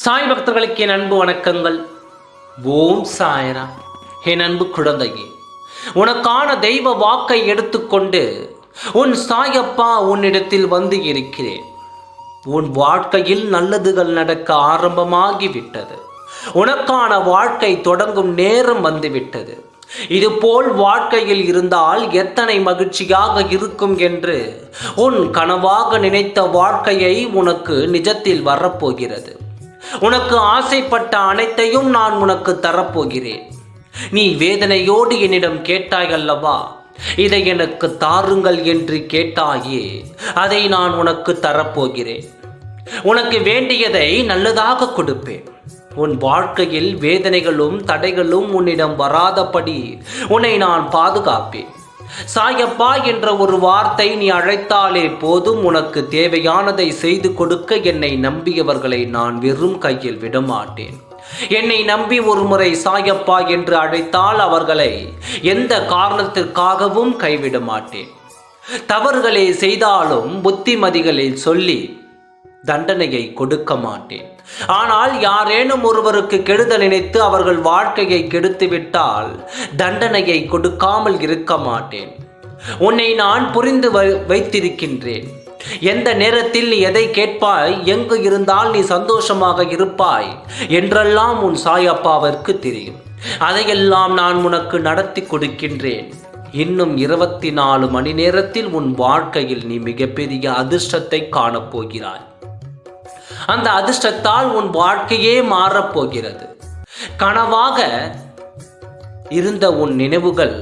சாய் பக்தர்களுக்கு என் அன்பு வணக்கங்கள். ஓம் சாயரா என் அன்பு குழந்தையே உனக்கான தெய்வ வாக்கை எடுத்துக்கொண்டு உன் சாயப்பா உன்னிடத்தில் வந்து இருக்கிறேன். உன் வாழ்க்கையில் நல்லதுகள் நடக்க ஆரம்பமாகிவிட்டது. உனக்கான வாழ்க்கை தொடங்கும் நேரம் வந்துவிட்டது. இதுபோல் வாழ்க்கையில் இருந்தால் எத்தனை மகிழ்ச்சியாக இருக்கும் என்று உன் கனவாக நினைத்த வாழ்க்கையை உனக்கு நிஜத்தில் வரப்போகிறது. உனக்கு ஆசைப்பட்ட அனைத்தையும் நான் உனக்கு தரப்போகிறேன். நீ வேதனையோடு என்னிடம் கேட்டாய் அல்லவா? இதை எனக்கு தாருங்கள் என்று கேட்டாயே அதை நான் உனக்கு தரப்போகிறேன். உனக்கு வேண்டியதை நல்லதாக கொடுப்பேன். உன் வாழ்க்கையில் வேதனைகளும் தடைகளும் உன்னிடம் வராதபடி உன்னை நான் பாதுகாப்பேன். சாயப்பா என்ற ஒரு வார்த்தை நீ அழைத்தாலே போதும் உனக்கு தேவையானதை செய்து கொடுக்க என்னை நம்பியவர்களை நான் வெறும் கையில் விடமாட்டேன். என்னை நம்பி ஒரு முறை சாயப்பா என்று அழைத்தால் அவர்களை எந்த காரணத்திற்காகவும் கைவிட மாட்டேன் தவறுகளை செய்தாலும் புத்திமதிகளில் சொல்லி தண்டனையை கொடுக்க மாட்டேன். ஆனால் யாரேனும் ஒருவருக்கு கெடுதல் நினைத்து அவர்கள் வாழ்க்கையை கெடுத்து விட்டால் தண்டனையை கொடுக்காமல் இருக்க மாட்டேன். உன்னை நான் புரிந்து வை- வைத்திருக்கின்றேன். எந்த நேரத்தில் நீ எதை கேட்பாய் எங்கு இருந்தால் நீ சந்தோஷமாக இருப்பாய் என்றெல்லாம் உன் சாயப்பாவிற்கு தெரியும். அதையெல்லாம் நான் உனக்கு நடத்தி கொடுக்கின்றேன். இன்னும் இருபத்தி நாலு மணி நேரத்தில் உன் வாழ்க்கையில் நீ மிகப்பெரிய அதிர்ஷ்டத்தை காணப்போகிறாய். அந்த அதிர்ஷ்டத்தால் உன் வாழ்க்கையே மாறப்போகிறது. கனவாக இருந்த உன் நினைவுகள்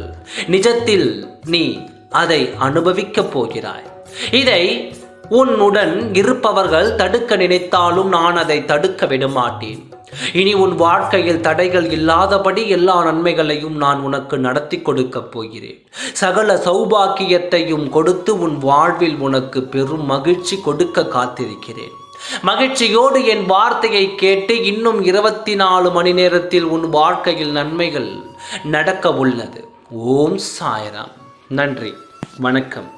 நிஜத்தில் நீ அதை அனுபவிக்கப் போகிறாய். இதை உன்னுடன் இருப்பவர்கள் தடுக்க நினைத்தாலும் நான் அதை தடுக்க விடமாட்டேன். இனி உன் வாழ்க்கையில் தடைகள் இல்லாதபடி எல்லா நன்மைகளையும் நான் உனக்கு நடத்தி கொடுக்கப் போகிறேன். சகல சௌபாக்கியத்தையும் கொடுத்து உன் வாழ்வில் உனக்கு பெரும் மகிழ்ச்சி கொடுக்க காத்திருக்கிறேன். மகிழ்ச்சியோடு என் வார்த்தையை கேட்டு இன்னும் இருபத்தி நாலு மணி நேரத்தில் உன் வாழ்க்கையில் நன்மைகள் நடக்க உள்ளது ஓம் சாய்ராம். நன்றி. வணக்கம்.